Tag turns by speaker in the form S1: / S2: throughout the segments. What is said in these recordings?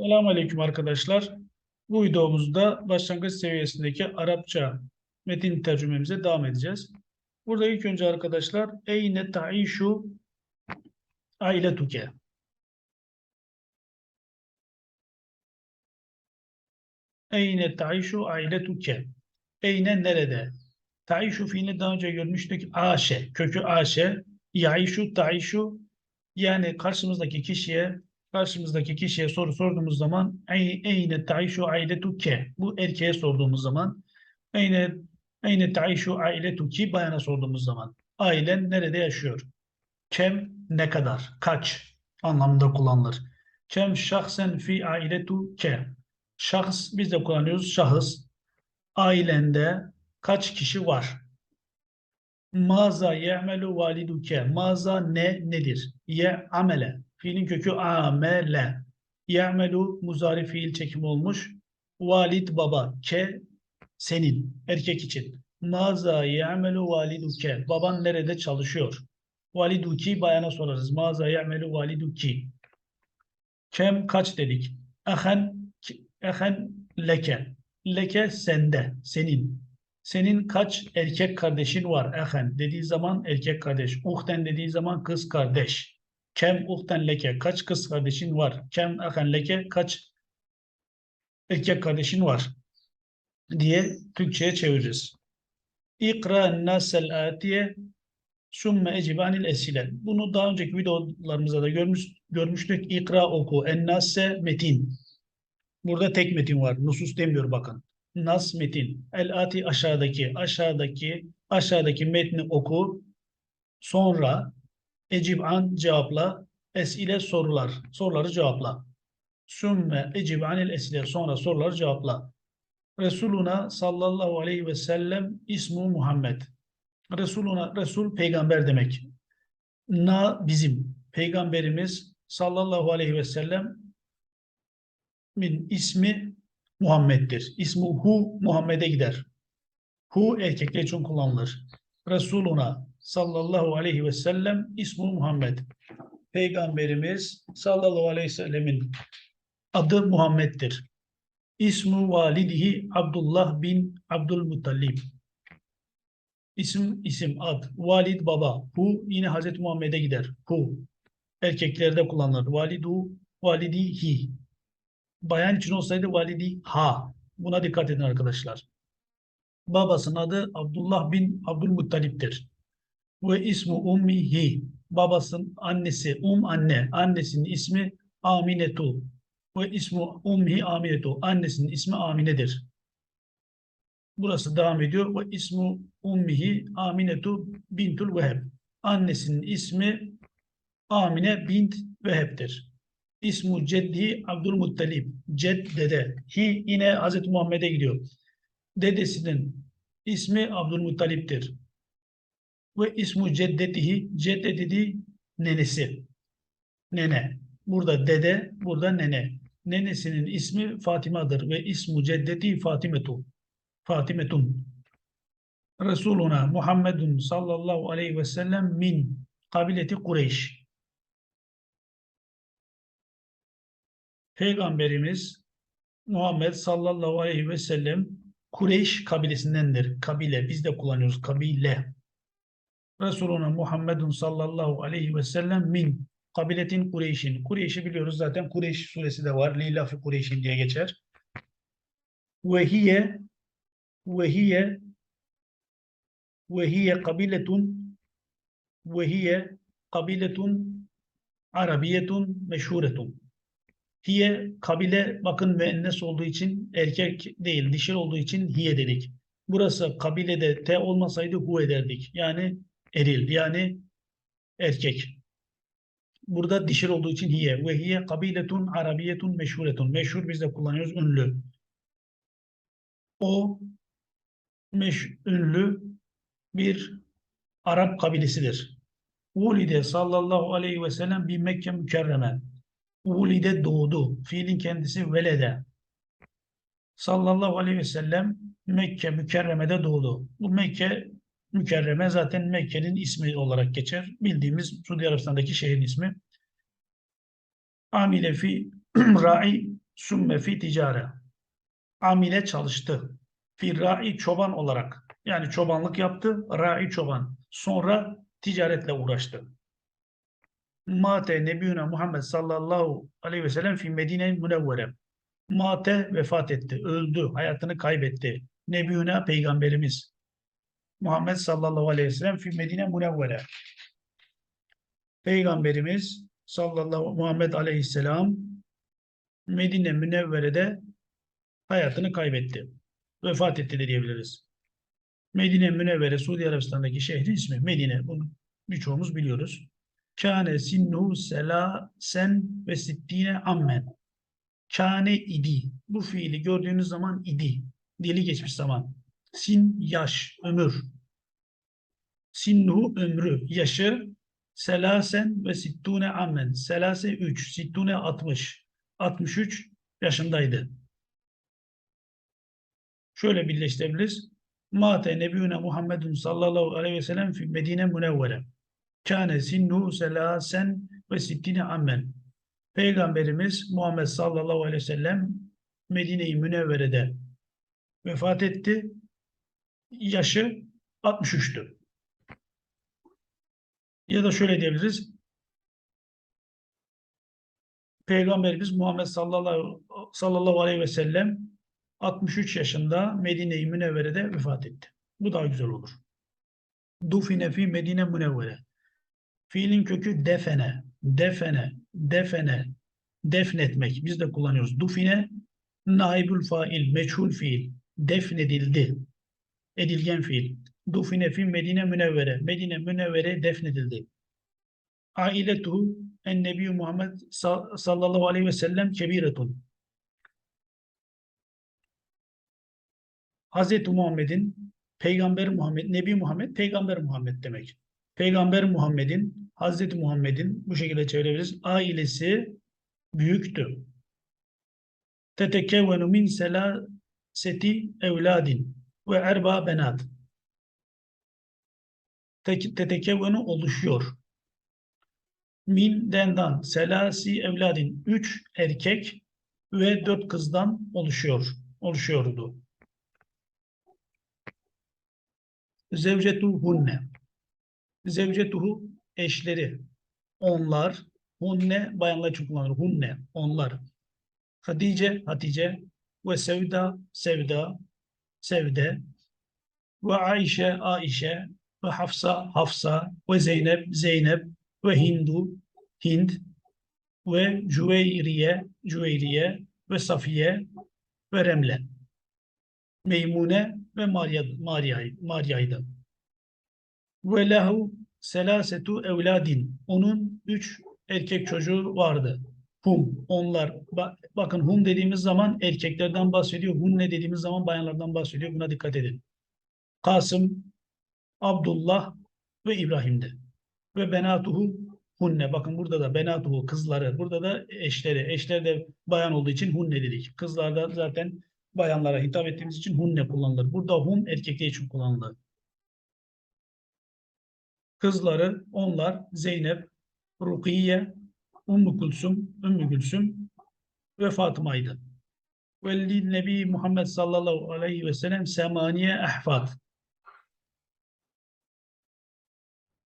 S1: Selamünaleyküm arkadaşlar. Bu videomuzda başlangıç seviyesindeki Arapça metin tercümemize devam edeceğiz. Burada ilk önce arkadaşlar Eyne ta'işu ailetuke. Eyne ta'işu ailetuke. Eyne nerede? Ta'işu fiilini daha önce görmüştük. Aşe, kökü aşe. Yaişu, ta'işu. Yani karşımızdaki kişiye karşımızdaki kişiye soru sorduğumuz zaman "Ey- eyne taişu ailetuke bu erkeğe sorduğumuz zaman eyne eyne taişu ailetuki bayana sorduğumuz zaman ailen nerede yaşıyor? Kem ne kadar? Kaç anlamında kullanılır. Kem şahsen fi ailetuke şahs biz de kullanıyoruz şahıs ailende kaç kişi var? Maza ye'melu validuke. Maza ne nedir? Ye amele. Fiilin kökü amele. Ye'melu muzari fiil çekimi olmuş. Valid baba. Ke senin. Erkek için. Maza ye'melu validuke. Baban nerede çalışıyor? Validuki bayana sorarız. Maza ye'melu validuki. Kem kaç dedik? Ehen, ehen leke. Leke sende. Senin. Senin kaç erkek kardeşin var? Ehen dediği zaman erkek kardeş. Uhten dediği zaman kız kardeş. Kem uhten leke. Kaç kız kardeşin var? Kem ehen leke. Kaç erkek kardeşin var? Diye Türkçe'ye çeviririz. İkra nasel atiye sümme ecibanil esile. Bunu daha önceki videolarımızda da görmüş, görmüştük. İkra oku. Ennase metin. Burada tek metin var. Nusus demiyor bakın. Nas metin. El ati aşağıdaki, aşağıdaki, aşağıdaki metni oku. Sonra ecib an cevapla. Esile sorular. Soruları cevapla. Sümme ecib anil esile. Sonra soruları cevapla. Resuluna sallallahu aleyhi ve sellem ismu Muhammed. Resuluna, Resul peygamber demek. Na bizim peygamberimiz sallallahu aleyhi ve sellem min ismi Muhammed'dir. İsmu hu Muhammed'e gider. Hu erkekler için kullanılır. Resuluna sallallahu aleyhi ve sellem ismu Muhammed. Peygamberimiz sallallahu aleyhi ve sellemin adı Muhammed'dir. İsmu validihi Abdullah bin Abdülmuttalib. İsim, isim, ad. Valid baba. Hu yine Hazreti Muhammed'e gider. Hu. Erkeklerde kullanılır. Validu, validihi. Bayan için olsaydı validi ha. Buna dikkat edin arkadaşlar. Babasının adı Abdullah bin Abdülmuttalip'tir. Ve ismu ummihi. Babasının annesi, um anne. Annesinin ismi Aminetu. Ve ismu ummihi Aminetu. Annesinin ismi Amine'dir. Burası devam ediyor. Ve ismu ummihi Aminetu bintul Veheb. Annesinin ismi Amine bint Veheb'tir. İsmu ceddi Abdülmuttalib. Ced dede. Hi yine Hazreti Muhammed'e gidiyor. Dedesinin ismi Abdülmuttalip'tir. Ve ismu ceddetihi. Cedde dediği nenesi. Nene. Burada dede, burada nene. Nenesinin ismi Fatima'dır ve ismu ceddeti Fatimetu. Fatimetun. Resuluna Muhammedun sallallahu aleyhi ve sellem min kabileti Kureyş. Peygamberimiz Muhammed sallallahu aleyhi ve sellem Kureyş kabilesindendir. Kabile. Biz de kullanıyoruz. Kabile. Resuluna Muhammedun sallallahu aleyhi ve sellem min kabiletin Kureyş'in. Kureyş'i biliyoruz zaten. Kureyş suresi de var. Lilafi Kureyş'in diye geçer. Ve hiye ve hiye ve hiye kabiletun ve hiye kabiletun arabiyetun meşhuretun. Hiye kabile bakın müennes olduğu için erkek değil dişil olduğu için hiye dedik. Burası kabilede te olmasaydı hu ederdik. Yani eril yani erkek. Burada dişil olduğu için hiye. Ve hiye kabiletun arabiyetun meşhuretun. Meşhur biz de kullanıyoruz ünlü. O meş ünlü bir Arap kabilesidir. Ulide sallallahu aleyhi ve sellem bir Mekke mükerreme. Ulide doğdu. Fiilin kendisi velede. Sallallahu aleyhi ve sellem Mekke mükerremede doğdu. Bu Mekke mükerreme zaten Mekke'nin ismi olarak geçer. Bildiğimiz Suudi Arabistan'daki şehrin ismi. Amile fi ra'i Sümme fi ticare. Amile çalıştı. Fi ra'i çoban olarak. Yani çobanlık yaptı. Ra'i çoban. Sonra ticaretle uğraştı. Mate Nebiyuna Muhammed sallallahu aleyhi ve sellem fi Medine Münevvere. Mate vefat etti, öldü, hayatını kaybetti. Nebiyuna peygamberimiz. Muhammed sallallahu aleyhi ve sellem fi Medine Münevvere. Peygamberimiz sallallahu Muhammed aleyhisselam Medine Münevvere'de hayatını kaybetti. Vefat etti de diyebiliriz. Medine Münevvere Suudi Arabistan'daki şehrin ismi Medine. Bunu birçoğumuz biliyoruz. Kâne sinnuhu selasen ve sittine ammen. Kâne idi. Bu fiili gördüğünüz zaman idi. Dili geçmiş zaman. Sin yaş, ömür. Sinnuhu ömrü, yaşı selasen ve sittune ammen. Selase 3, sittune 60. 63 yaşındaydı. Şöyle birleştirebiliriz. Mate nebiyune Muhammedun sallallahu aleyhi ve sellem fi Medine münevvere. Kâne sinnu selasen ve sittine ammen. Peygamberimiz Muhammed sallallahu aleyhi ve sellem Medine-i Münevvere'de vefat etti. Yaşı 63'tü. Ya da şöyle diyebiliriz. Peygamberimiz Muhammed sallallahu, sallallahu aleyhi ve sellem 63 yaşında Medine-i Münevvere'de vefat etti. Bu daha güzel olur. Dufine fi Medine Münevvere. Fiilin kökü defene, defene, defene, defnetmek. Biz de kullanıyoruz. Dufine, naibül fail, meçhul fiil. Defnedildi. Edilgen fiil. Dufine fi Medine Münevvere. Medine Münevvere defnedildi. Ailetuhu en Nebi Muhammed sallallahu aleyhi ve sellem kebiretun. Hazreti Muhammed'in Peygamber Muhammed, Nebi Muhammed, Peygamber Muhammed demek. Peygamber Muhammed'in, Hazreti Muhammed'in bu şekilde çevirebiliriz. Ailesi büyüktü. Tetekevvenu min selaseti evladin ve erba benat. Tetekevvenu oluşuyor. Min dendan selasi evladin. Üç erkek ve dört kızdan oluşuyor. Oluşuyordu. Zevcetuhunne. Zevcetuhu eşleri. Onlar. Hunne bayanlar için kullanılır. Hunne. Onlar. Hatice. Hatice. Ve Sevda. Sevda. Sevde. Ve Ayşe. Ayşe. Ve Hafsa. Hafsa. Ve Zeynep. Zeynep. Ve Hindu. Hind. Ve Cüveyriye. Cüveyriye. Ve Safiye. Ve Remle. Meymune ve Maria, Maria, Maria'ydı. Ve lehu selasetu evladin. Onun üç erkek çocuğu vardı. Hum, onlar. Bakın hum dediğimiz zaman erkeklerden bahsediyor. Hum ne dediğimiz zaman bayanlardan bahsediyor. Buna dikkat edin. Kasım, Abdullah ve İbrahim'di. Ve benatuhu hunne. Bakın burada da benatuhu kızları. Burada da eşleri. Eşler de bayan olduğu için hunne dedik. Kızlar da zaten bayanlara hitap ettiğimiz için hunne kullanılır. Burada hum erkekler için kullanılır. Kızları onlar Zeynep, Rukiye, Ümmü Kulsum, Ümmü Gülsüm ve Fatıma'ydı. Ve Nebi Muhammed sallallahu aleyhi ve sellem semaniye ehfad.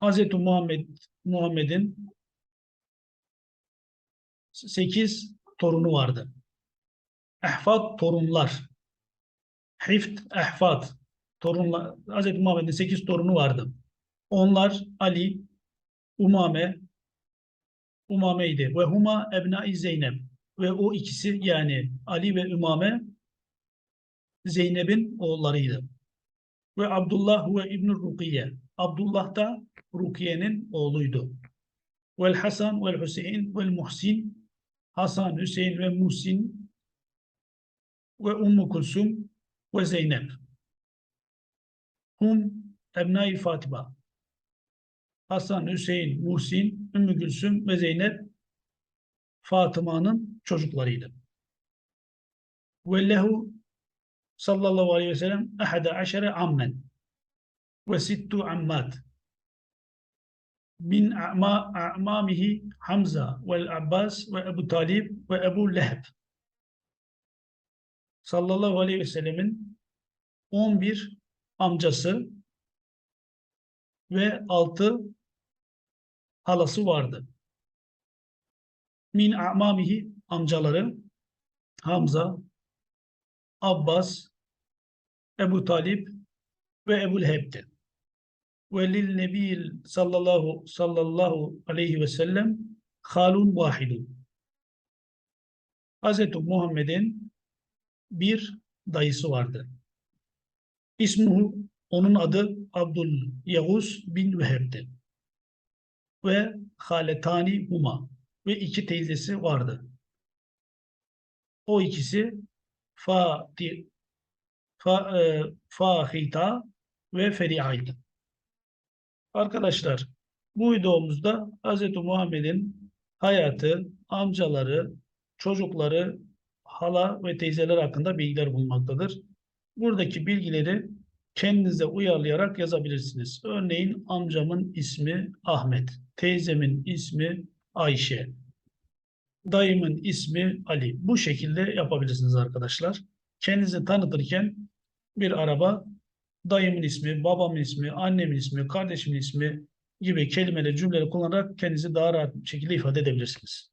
S1: Hazreti Muhammed Muhammed'in sekiz torunu vardı. Ehfad torunlar. Hift ehfad torunlar. Hazreti Muhammed'in sekiz torunu vardı. Onlar Ali, Umame, Umame'ydi. Ve huma ebnai Zeynep. Ve o ikisi yani Ali ve Umame Zeynep'in oğullarıydı. Ve Abdullah ve İbn Rukiye. Abdullah da Rukiye'nin oğluydu. Vel Hasan vel Hüseyin vel Muhsin. Hasan, Hüseyin ve Muhsin ve Ummu Kulsum ve Zeynep. Hum ebnai Fatıma. Hasan, Hüseyin, Muhsin, Ümmü Gülsüm ve Zeynep Fatıma'nın çocuklarıydı. Ve lehu sallallahu aleyhi ve sellem ahada aşere ammen ve sittu ammat min a'ma a'mamihi Hamza ve Abbas ve Ebu Talib ve Ebu Leheb sallallahu aleyhi ve sellemin 11 amcası ve 6 halası vardı. Min a'mamihi amcaları Hamza, Abbas, Ebu Talip ve Ebu Leheb'ti. Ve lil nebi sallallahu sallallahu aleyhi ve sellem halun vahidun. Hazreti Muhammed'in bir dayısı vardı. İsmuhu onun adı Abdul Yavuz bin Veheb'ti. Ve haletani huma ve iki teyzesi vardı. O ikisi Fatih Fa, e, Fahita ve Feriha'ydı. Arkadaşlar bu videomuzda Hz. Muhammed'in hayatı, amcaları, çocukları, hala ve teyzeler hakkında bilgiler bulunmaktadır. Buradaki bilgileri kendinize uyarlayarak yazabilirsiniz. Örneğin amcamın ismi Ahmet, teyzemin ismi Ayşe, dayımın ismi Ali. Bu şekilde yapabilirsiniz arkadaşlar. Kendinizi tanıtırken bir araba dayımın ismi, babamın ismi, annemin ismi, kardeşimin ismi gibi kelimeleri, cümleleri kullanarak kendinizi daha rahat bir şekilde ifade edebilirsiniz.